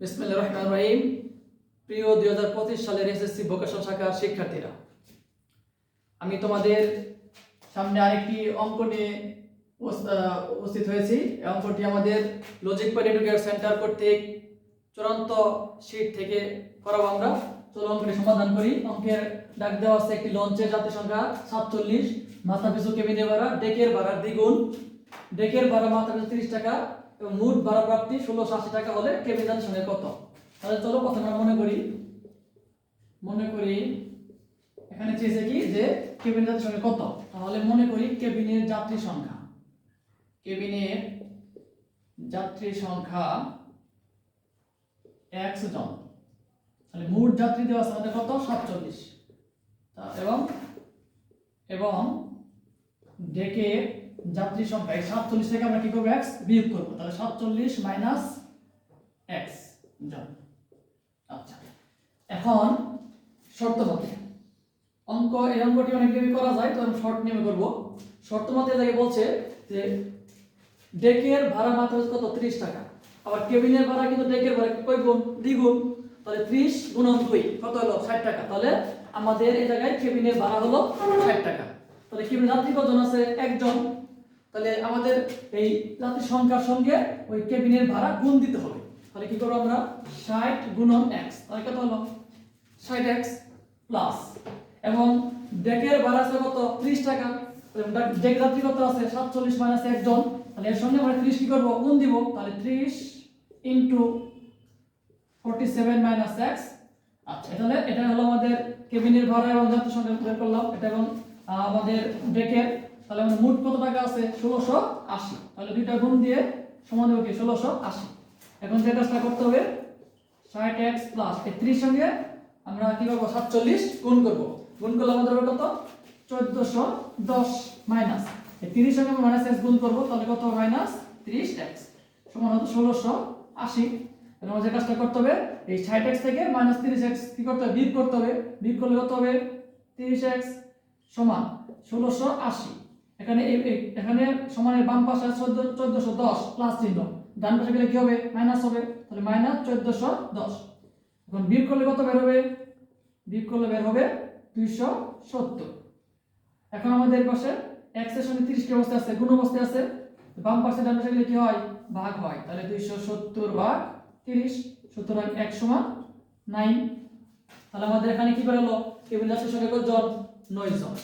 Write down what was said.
বিসমিল্লাহ রহমান রহিম। প্রিয় দুই হাজার পঁচিশ সালের এসএসসি ভোকেশন শাখার শিক্ষার্থীরা, আমি তোমাদের সামনে আরেকটি অঙ্ক নিয়ে উপস্থিত হয়েছি। এই অঙ্কটি আমাদের লজিক পয়েন্ট এডুকেট সেন্টার কর্তৃক চূড়ান্ত শীট থেকে করাবো আমরা। চলো অঙ্কটি সমাধান করি। অঙ্কের ডাক দেওয়া আছে একটি লঞ্চের যাত্রী সংখ্যা সাতচল্লিশ। মাথা পিছু কেবিনের ভাড়া, ডেকের ভাড়া দ্বিগুণ। ডেকের ভাড়া মাথা পিছু তিরিশ টাকা। এবং মোট ভাড়া প্রাপ্তি ষোলোশো আশি টাকা হলে যাত্রীর সঙ্গে কত? তাহলে চলো প্রথমে আমরা মনে করি মনে করি, এখানে চেয়েছে কি যে কেবিন যাত্রীর সঙ্গে কত? তাহলে মনে করি কেবিনের যাত্রী সংখ্যা। কেবিনের যাত্রী সংখ্যা একশো জন। তাহলে মোট যাত্রী দেওয়া আমাদের কত? সাতচল্লিশ। এবং এবং ডেকে যাত্রী সংখ্যা এই সাতচল্লিশ থেকে আমরা কি করব? এক্স বিয়োগ করব। তাহলে সাতচল্লিশ মাইনাস এক্স জন আচ্ছা। এখন শর্ত মতে। অঙ্ক এই অঙ্কটি অনেক দেরি করা যায়, তো আমি শর্ট নিয়মে করব। শর্ত মতে যাকে বলছে যে ডেকের ভাড়া মাত্র কত? ত্রিশ টাকা। আবার কেবিনের ভাড়া কিন্তু ডেকের ভাড়া কয় গুণ? দ্বিগুণ তাহলে ত্রিশ গুণন দুই, কত হলো? ষাট টাকা। তাহলে আমাদের এই জায়গায় কেবিনের ভাড়া হলো ষাট টাকা। তাহলে কেবিন যাত্রী কজন আছে? একজন। তাহলে আমাদের এই যাত্রী সংখ্যার সঙ্গে ওই কেবিনের ভাড়া গুণ দিতে হবে। তাহলে কি করব আমরা? ষাট গুণন এক্স তাহলে কত হলো? ষাট এক্স প্লাস এবং ডেকের ভাড়া আছে কত? ত্রিশ টাকা। ডেক যাত্রী কত আছে? সাতচল্লিশ মাইনাস একজন তাহলে এর সঙ্গে আমরা ত্রিশ কি করব? গুণ দিব। তাহলে ত্রিশ into forty seven minus X আচ্ছা তাহলে এটা হলো আমাদের কেবিনের ভাড়া এবং যাত্রী সংখ্যা বের করলাম। এটা এবং আমাদের ডেকের তাহলে আমাদের মোট কত টাকা আছে? ষোলোশো আশি। তাহলে দুইটা গুণ দিয়ে সমান হবে কি? ষোলোশো আশি। এখন যে কাজটা করতে হবে, ষাট এক্স প্লাস ত্রিশ সঙ্গে আমরা কি করব? সাতচল্লিশ গুণ করব। গুণ করলে আমাদের হবে কত? চোদ্দশো দশ মাইনাস এই তিরিশ সঙ্গে আমরা মাইনাস এক্স গুণ করব, তাহলে কত মাইনাস তিরিশ এক্স সমান হতো ষোলোশো আশি। তাহলে আমাদের কাজটা করতে হবে, এই ষাট এক্স থেকে মাইনাস তিরিশ এক্স কি করতে হবে? বিয়োগ করতে হবে। বিয়োগ করলে কত হবে? তিরিশ এক্স সমান ষোলোশো আশি। এখানে এখানে সমানের বাম পাশে চোদ্দ, চোদ্দশো দশ প্লাস চিহ্ন। ডান পাশে গেলে কি হবে? মাইনাস হবে। তাহলে মাইনাস চোদ্দশো দশ। এখন বিয়োগ করলে কত বের হবে? বিয়োগ করলে বের হবে দুইশো সত্তর। এখন আমাদের পাশে এর সঙ্গে তিরিশটি অবস্থা আছে, গুণ অবস্থায় আছে। বাম পাশে ডান পাশে গেলে কি হয়? ভাগ হয়। তাহলে দুইশো সত্তর ভাগ তিরিশ, সুতরাং এক সমান নাইন তাহলে আমাদের এখানে কি বেরোলো? কেবিন যাত্রীর সঙ্গে কতজন নয় জন।